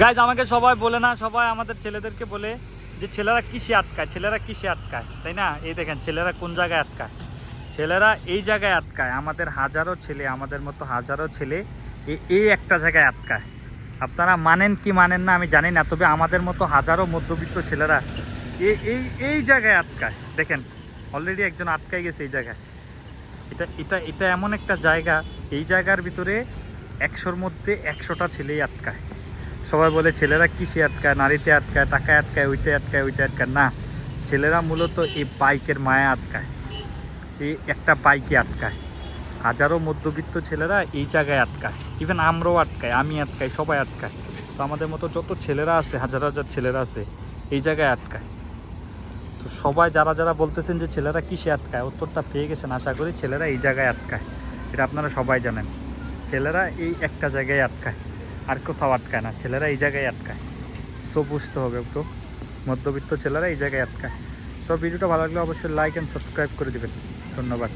Guys আমাকে সবাই বলে না, সবাই আমাদের ছেলেদেরকে বলে যে ছেলেরা কিসে আটকায়, ছেলেরা কিসে আটকায়, তাই না? এই দেখেন, ছেলেরা কোন জায়গায় আটকায়? ছেলেরা এই জায়গায় আটকায়, আমাদের হাজারো ছেলে, আমাদের মতো হাজারো ছেলে এই একটা জায়গায় আটকায়। আপনারা মানেন কি মানেন না আমি জানি না, তবে আমাদের মতো হাজারো মধ্যবিত্ত ছেলেরা এই এই এই জায়গায় আটকায়। দেখেন অলরেডি একজন আটকায় গেছে এই জায়গায়। এটা এটা এটা এমন একটা জায়গা, এই জায়গার ভিতরে একশোর মধ্যে একশোটা ছেলেই আটকায়। সবাই বলে, ছেলেরা কিসে আটকায়? নারীতে আটকায়, টাকায় আটকায় ওইতে আটকায় ওইতে আটকায়? না, ছেলেরা মূলত এই বাইকের মায়া আটকায়, এই একটা বাইকে আটকায়। হাজারো মধ্যবিত্ত ছেলেরা এই জায়গায় আটকায় ইভেন আমরাও আটকায় আমি আটকাই, সবাই আটকায় তো আমাদের মতো যত ছেলেরা আছে, হাজার হাজার ছেলেরা আছে, এই জায়গায় আটকায়। তো সবাই যারা যারা বলতেছেন যে ছেলেরা কিসে আটকায়, উত্তরটা পেয়ে গেছেন, আশা করি ছেলেরা এই জায়গায় আটকায়। এটা আপনারা সবাই জানেন। ছেলেরা এই একটা জায়গায় আটকায়। আর কোথাও আটকায় না, ছেলেরা এই জায়গায় আটকায়। সো বুঝতে হবে তো মধ্যবিত্ত ছেলেরা এই জায়গায় আটকায়। সব ভিডিওটা ভালো লাগলে অবশ্যই লাইক অ্যান্ড সাবস্ক্রাইব করে দেবেন। ধন্যবাদ।